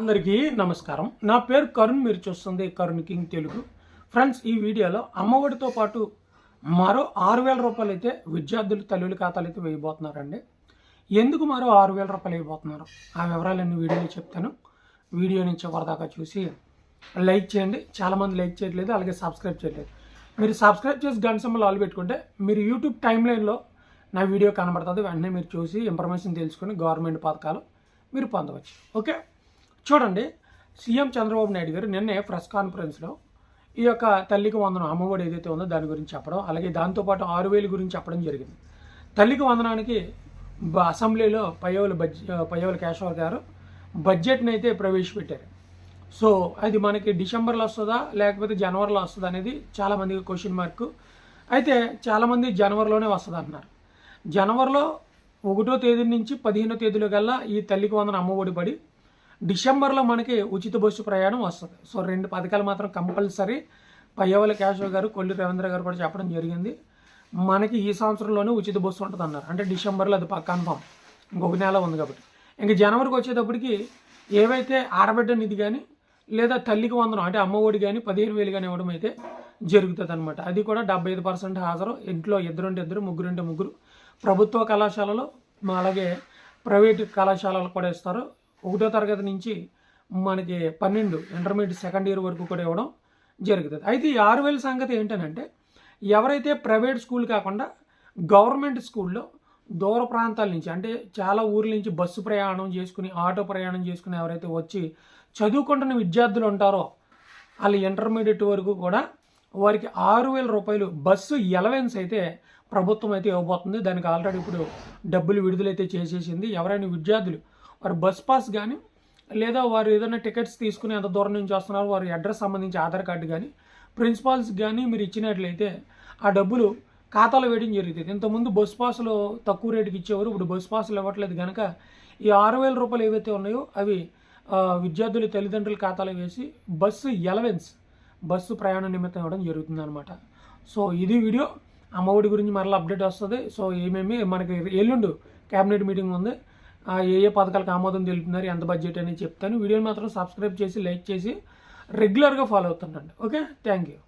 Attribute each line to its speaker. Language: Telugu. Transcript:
Speaker 1: అందరికీ నమస్కారం. నా పేరు కరుణ్ మీరు చూస్తుంది కరుణ్ కింగ్ తెలుగు. ఫ్రెండ్స్ ఈ వీడియోలో అమ్మఒడితో పాటు మరో ఆరు వేల రూపాయలు అయితే విద్యార్థులు తల్లుల ఖాతాలు అయితే వేయబోతున్నారండి. ఎందుకు మరో ఆరు వేల రూపాయలు వేయబోతున్నారు? ఆ వివరాలన్నీ వీడియోలో చెప్తాను. వీడియో నుంచి వరదాకా చూసి లైక్ చేయండి. చాలామంది లైక్ చేయట్లేదు అలాగే సబ్స్క్రైబ్ చేయట్లేదు. మీరు సబ్స్క్రైబ్ చేసి గంట సింబల్ ఆల్ పెట్టుకుంటే మీరు యూట్యూబ్ టైం లైన్లో నా వీడియో కనబడుతుంది. వెంటనే మీరు చూసి ఇన్ఫర్మేషన్ తెలుసుకొని గవర్నమెంట్ పథకాలు మీరు పొందవచ్చు. ఓకే? చూడండి సీఎం చంద్రబాబు నాయుడు గారు నిన్నే ప్రెస్ కాన్ఫరెన్స్లో ఈ యొక్క తల్లికి వందనం అమ్మఒడి ఏదైతే ఉందో దాని గురించి చెప్పడం అలాగే దాంతోపాటు ఆరు వేలు గురించి చెప్పడం జరిగింది. తల్లికి వందనానికి అసెంబ్లీలో పయ్యవల బడ్జ పయ్యవల కేశవ గారు బడ్జెట్ని అయితే ప్రవేశపెట్టారు. సో అది మనకి డిసెంబర్లో వస్తుందా లేకపోతే జనవరిలో వస్తుందా అనేది చాలామందికి క్వశ్చన్ మార్క్. అయితే చాలామంది జనవరిలోనే వస్తుంది అంటున్నారు. జనవరిలో ఒకటో తేదీ నుంచి పదిహేనో తేదీలో కల్లా ఈ తల్లికి వందన అమ్మఒడి పడి డిసెంబర్లో మనకి ఉచిత బస్సు ప్రయాణం వస్తుంది. సో రెండు పథకాలు మాత్రం కంపల్సరీ. పయ్యవల కేశవ్ గారు కొల్లి రవీంద్ర గారు కూడా చెప్పడం జరిగింది. మనకి ఈ సంవత్సరంలోనే ఉచిత బస్సు ఉంటుంది అన్నారు అంటే డిసెంబర్లో అది కన్ఫామ్ ఇంకొక నెల ఉంది కాబట్టి. ఇంక జనవరికి వచ్చేటప్పటికి ఏవైతే ఆడబిడ్డ నిధి కానీ లేదా తల్లికి వందనం అంటే అమ్మఒడి కానీ పదిహేను వేలు కానీ ఇవ్వడం అయితే జరుగుతుంది అనమాట అది కూడా డెబ్బై ఐదు పర్సెంట్ హాజరు. ఇంట్లో ఇద్దరుంటే ఇద్దరు ముగ్గురుంటే ముగ్గురు. ప్రభుత్వ కళాశాలలో అలాగే ప్రైవేట్ కళాశాలలు కూడా ఇస్తారు. ఒకటో తరగతి నుంచి మనకి పన్నెండు ఇంటర్మీడియట్ సెకండ్ ఇయర్ వరకు కూడా ఇవ్వడం జరుగుతుంది. అయితే ఈ ఆరు వేల సంగతి ఏంటంటే ఎవరైతే ప్రైవేట్ స్కూల్ కాకుండా గవర్నమెంట్ స్కూల్లో దూర ప్రాంతాల నుంచి అంటే చాలా ఊర్ల నుంచి బస్సు ప్రయాణం చేసుకుని ఆటో ప్రయాణం చేసుకుని ఎవరైతే వచ్చి చదువుకుంటున్న విద్యార్థులు ఉంటారో వాళ్ళు ఇంటర్మీడియట్ వరకు కూడా వారికి ఆరు వేల రూపాయలు బస్సు ఎలవెన్స్ అయితే ప్రభుత్వం అయితే ఇవ్వబోతుంది. దానికి ఆల్రెడీ ఇప్పుడు డబ్బులు విడుదలైతే చేసేసింది. ఎవరైనా విద్యార్థులు వారి బస్ పాస్ కానీ లేదా వారు ఏదైనా టికెట్స్ తీసుకుని ఎంత దూరం నుంచి వస్తున్నారో వారి అడ్రస్ సంబంధించి ఆధార్ కార్డు కానీ ప్రిన్సిపాల్స్ కానీ మీరు ఇచ్చినట్లయితే ఆ డబ్బులు ఖాతాలో వేయడం జరుగుతుంది. ఇంతకుముందు బస్ పాసులు తక్కువ రేటుకి ఇచ్చేవారు ఇప్పుడు బస్ పాసులు ఇవ్వట్లేదు కనుక ఈ ఆరు వేల రూపాయలు ఏవైతే ఉన్నాయో అవి విద్యార్థుల తల్లిదండ్రుల ఖాతాలో వేసి బస్సు ఎలవెన్స్ బస్సు ప్రయాణ నిమిత్తం ఇవ్వడం జరుగుతుంది అనమాట సో ఇది వీడియో. అమ్మఒడి గురించి మరలా అప్డేట్ వస్తుంది. సో ఏమేమి మనకి ఎల్లుండు క్యాబినెట్ మీటింగ్ ఉంది. ఏ ఏ పథకాలకు ఆమోదం తెలుపుతున్నారు ఎంత బడ్జెట్ అనేది చెప్తాను. వీడియోని మాత్రం సబ్స్క్రైబ్ చేసి లైక్ చేసి రెగ్యులర్గా ఫాలో అవుతుండండి. Okay thank you